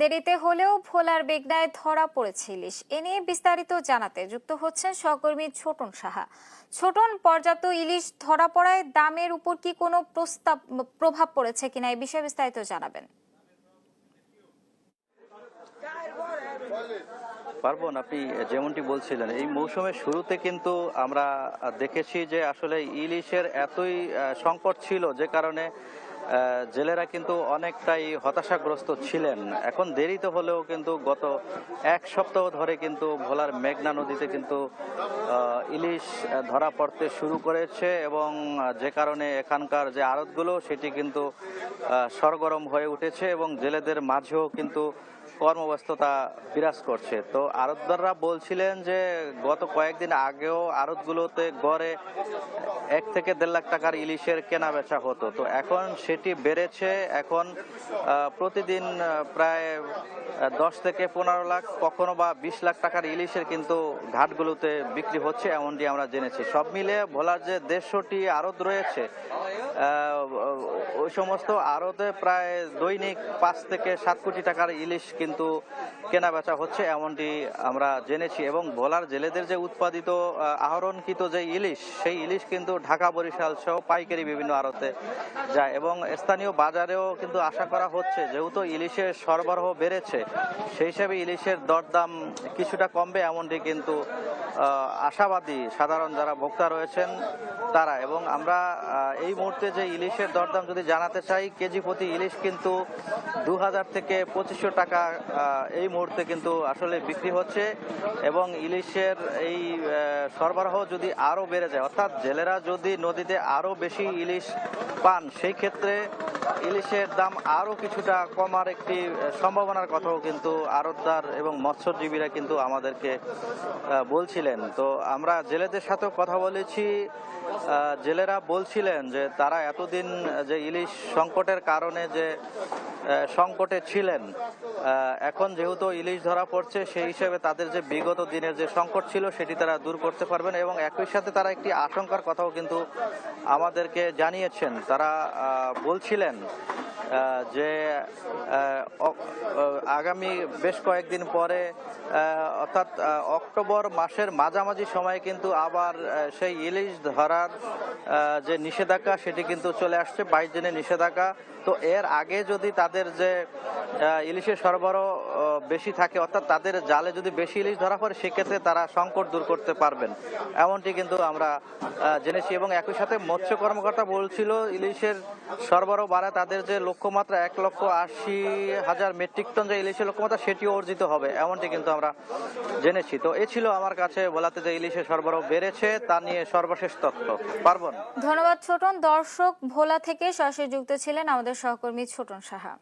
দেরিতে হলেও ভোলার বেগনায় ধরা পড়েছে ইলিশ। এ নিয়ে বিস্তারিত জানাতে যুক্ত হচ্ছেন সহকর্মী ছোটন সাহা। ছোটন, পর্যাপ্ত ইলিশ ধরা পড়ায় দামের উপর কি কোনো প্রস্তাব, প্রভাব পড়েছে কিনা এই বিষয়ে বিস্তারিত জানাবেন। পার্বণ, আপনি যেমনটি বলছিলেন, এই মৌসুমের শুরুতে কিন্তু আমরা দেখেছি যে আসলে ইলিশের এতই সংকট ছিল যে কারণে জেলেরা কিন্তু অনেকটাই হতাশাগ্রস্ত ছিলেন। এখন দেরিতে হলেও কিন্তু গত এক সপ্তাহ ধরে কিন্তু ভোলার মেঘনা নদীতে কিন্তু ইলিশ ধরা পড়তে শুরু করেছে এবং যে কারণে এখানকার যে আড়তগুলো, সেটি কিন্তু সরগরম হয়ে উঠেছে এবং জেলেদের মাঝেও কিন্তু কর্মব্যস্ততা বিরাজ করছে। তো আড়তদাররা বলছিলেন যে, গত কয়েকদিন আগেও আড়তগুলোতে গড়ে এক থেকে দেড় লাখ টাকার ইলিশের কেনা বেচা হতো। তো এখন সেটি বেড়েছে। এখন প্রতিদিন প্রায় দশ থেকে পনেরো লাখ, কখনো বা বিশ লাখ টাকার ইলিশের কিন্তু ঘাটগুলোতে বিক্রি হচ্ছে এমনটি আমরা জেনেছি। সব মিলে ভোলার যে দেড়শোটি আড়ত রয়েছে। ওই সমস্ত আড়তে প্রায় দৈনিক পাঁচ থেকে সাত কোটি টাকার ইলিশ কিন্তু কেনা বেচা হচ্ছে এমনটি আমরা জেনেছি এবং ভোলার জেলেদের যে উৎপাদিত আহরণকৃত যে ইলিশ সেই ইলিশ কিন্তু ঢাকা বরিশাল সহ পাইকারি বিভিন্ন আড়তে যায় এবং স্থানীয় বাজারেও কিন্তু আশা করা হচ্ছে যেহেতু ইলিশের সরবরাহ বেড়েছে সেই হিসাবে ইলিশের দরদাম কিছুটা কমবে এমনটি কিন্তু আহ, আশাবাদী সাধারণ যারা ভোক্তা রয়েছেন তারা। এবং আমরা এই মুহূর্তে যে ইলিশের দরদাম যদি জানাতে চাই, কেজি প্রতি ইলিশ কিন্তু দু হাজার থেকে পঁচিশশো টাকা এই মুহূর্তে কিন্তু আসলে বিক্রি হচ্ছে। এবং ইলিশের এই সরবরাহ যদি আরও বেড়ে যায়, অর্থাৎ জেলেরা যদি নদীতে আরও বেশি ইলিশ পান, সেই ক্ষেত্রে ইলিশের দাম আরও কিছুটা কমার একটি সম্ভাবনার কথাও কিন্তু আড়তদার এবং মৎস্যজীবীরা কিন্তু আমাদেরকে বলছিলেন। তো আমরা জেলেদের সাথেও কথা বলেছি। জেলেরা বলছিলেন যে তারা এতদিন যে ইলিশ সংকটের কারণে যে সংকটে ছিলেন এখন যেহেতু ইলিশ ধরা পড়ছে, সেই হিসেবে তাদের যে বিগত দিনের যে সংকট ছিল সেটি তারা দূর করতে পারবেন এবং একই সাথে তারা একটি আশঙ্কার কথাও কিন্তু আমাদেরকে জানিয়েছেন। তারা বলছিলেন যে আগামী বেশ কয়েকদিন পরে অর্থাৎ অক্টোবর মাসের মাঝামাঝি সময়ে কিন্তু আবার সেই ইলিশ ধরার যে নিষেধাজ্ঞা সেটি কিন্তু চলে আসছে, বাইশ দিনের নিষেধাজ্ঞা। তো এর আগে যদি তাদের যে ইলিশের সরবরাহ বেশি থাকে, অর্থাৎ তাদের জালে যদি বেশি ইলিশ ধরা পড়ে, সেক্ষেত্রে তারা সংকট দূর করতে পারবেন। এমনটি কিন্তু আমরা জেনেছি এবং একই সাথে মৎস্য কর্মকর্তা বলছিল, ইলিশের সরবরাহ বাড়ায় তাদের যে লক্ষ্যমাত্রা এক লক্ষ আশি হাজার মেট্রিক টন যে ইলিশের লক্ষ্যমাত্রা, সেটিও অর্জিত হবে, এমনটি কিন্তু আমরা জেনেছি। তো এ ছিল আমার কাছে বলাতে যে ইলিশের সরবরাহ বেড়েছে, তা নিয়ে সর্বশেষ তথ্য। পার্বণ। ধন্যবাদ ছোটন। দর্শক ভোলা থেকে সরাসরি যুক্ত ছিলেন আমাদের সহকর্মী ছোটন সাহা।